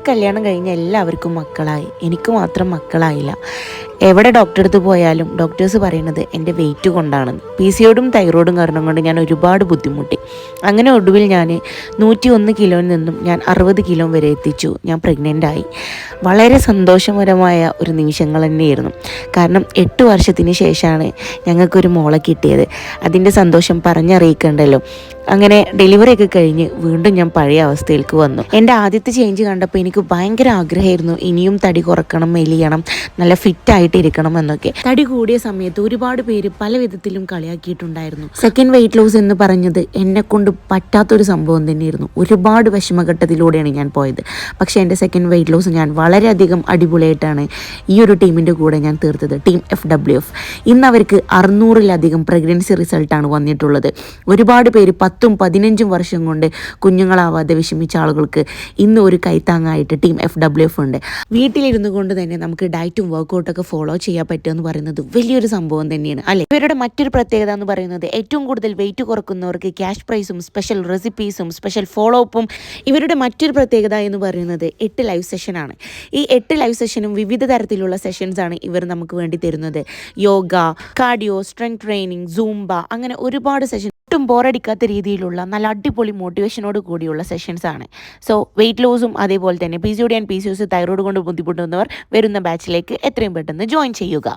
കല്യാണം കഴിഞ്ഞ എല്ലാവർക്കും മക്കളായി. എനിക്ക് മാത്രം മക്കളായില്ല. എവിടെ ഡോക്ടറെ അടുത്ത് പോയാലും ഡോക്ടേഴ്സ് പറയുന്നത് എന്റെ വെയിറ്റ് കൊണ്ടാണ് പി സിയോടും തൈറോയിഡും കാരണം കൊണ്ട് ഞാൻ ഒരുപാട് ബുദ്ധിമുട്ടി. അങ്ങനെ ഒടുവിൽ ഞാൻ നൂറ്റി ഒന്ന് കിലോയിൽ നിന്നും ഞാൻ അറുപത് കിലോ വരെ എത്തിച്ചു. ഞാൻ പ്രഗ്നന്റ് ആയി. വളരെ സന്തോഷകരമായ ഒരു നിമിഷങ്ങൾ തന്നെയായിരുന്നു. കാരണം എട്ട് വർഷത്തിന് ശേഷമാണ് ഞങ്ങൾക്കൊരു മോളെ കിട്ടിയത്. അതിന്റെ സന്തോഷം പറഞ്ഞറിയിക്കണ്ടല്ലോ. അങ്ങനെ ഡെലിവറി ഒക്കെ കഴിഞ്ഞ് വീണ്ടും ഞാൻ പഴയ അവസ്ഥയിലേക്ക് വന്നു. എന്റെ ആദ്യത്തെ ചേഞ്ച് കണ്ടപ്പോൾ എനിക്ക് ഭയങ്കര ആഗ്രഹമായിരുന്നു. ഇനിയും തടി കുറക്കണം മെലിയണം നല്ല ഫിറ്റ് ഇരിക്കണം എന്നൊക്കെ. തടി കൂടിയ സമയത്ത് ഒരുപാട് പേര് പല വിധത്തിലും കളിയാക്കിയിട്ടുണ്ടായിരുന്നു. സെക്കൻഡ് വെയിറ്റ് ലോസ് എന്ന് പറഞ്ഞത് എന്നെ കൊണ്ട് പറ്റാത്തൊരു സംഭവം തന്നെയായിരുന്നു. ഒരുപാട് വിഷമഘട്ടത്തിലൂടെയാണ് ഞാൻ പോയത്. പക്ഷേ എന്റെ സെക്കൻഡ് വെയിറ്റ് ലോസ് ഞാൻ വളരെയധികം അടിപൊളിയായിട്ടാണ് ഈ ഒരു ടീമിന്റെ കൂടെ ഞാൻ തീർത്തത്. ടീം എഫ് ഡബ്ല്യു എഫ് ഇന്ന് അവർക്ക് അറുന്നൂറിലധികം പ്രഗ്നൻസി റിസൾട്ടാണ് വന്നിട്ടുള്ളത്. ഒരുപാട് പേര് പത്തും പതിനഞ്ചും വർഷം കൊണ്ട് കുഞ്ഞുങ്ങളാവാതെ വിഷമിച്ച ആളുകൾക്ക് ഇന്ന് ഒരു കൈത്താങ്ങായിട്ട് ടീം എഫ് ഡബ്ല്യു എഫ് ഉണ്ട്. വീട്ടിലിരുന്നു കൊണ്ട് തന്നെ നമുക്ക് ഡയറ്റും വർക്കൗട്ടൊക്കെ ഫോളോ ചെയ്യാൻ പറ്റുക എന്ന് പറയുന്നത് വലിയൊരു സംഭവം തന്നെയാണ്. അല്ലെ? ഇവരുടെ മറ്റൊരു പ്രത്യേകത എന്ന് പറയുന്നത് ഏറ്റവും കൂടുതൽ വെയിറ്റ് കുറക്കുന്നവർക്ക് ക്യാഷ് പ്രൈസും സ്പെഷ്യൽ റെസിപ്പീസും സ്പെഷ്യൽ ഫോളോ അപ്പും ഇവരുടെ മറ്റൊരു പ്രത്യേകത എന്ന് പറയുന്നത് എട്ട് ലൈവ് സെഷനാണ് ഈ എട്ട് ലൈവ് സെഷനും വിവിധ തരത്തിലുള്ള സെഷൻസ് ആണ് ഇവർ നമുക്ക് വേണ്ടി തരുന്നത്. Yoga cardio strength training zumba അങ്ങനെ ഒരുപാട് സെഷൻ ഒട്ടും ബോറടിക്കാത്ത രീതിയിലുള്ള നല്ല അടിപൊളി മോട്ടിവേഷനോട് കൂടിയുള്ള സെഷൻസ് ആണ്. സോ വെയിറ്റ് ലോസും അതേപോലെ തന്നെ P C O D and P C O S thyroid കൊണ്ട് ബുദ്ധിമുട്ടുന്നവർ വരുന്ന ബാച്ചിലേക്ക് എത്രയും പെട്ടെന്ന് ജോയിൻ ചെയ്യുക.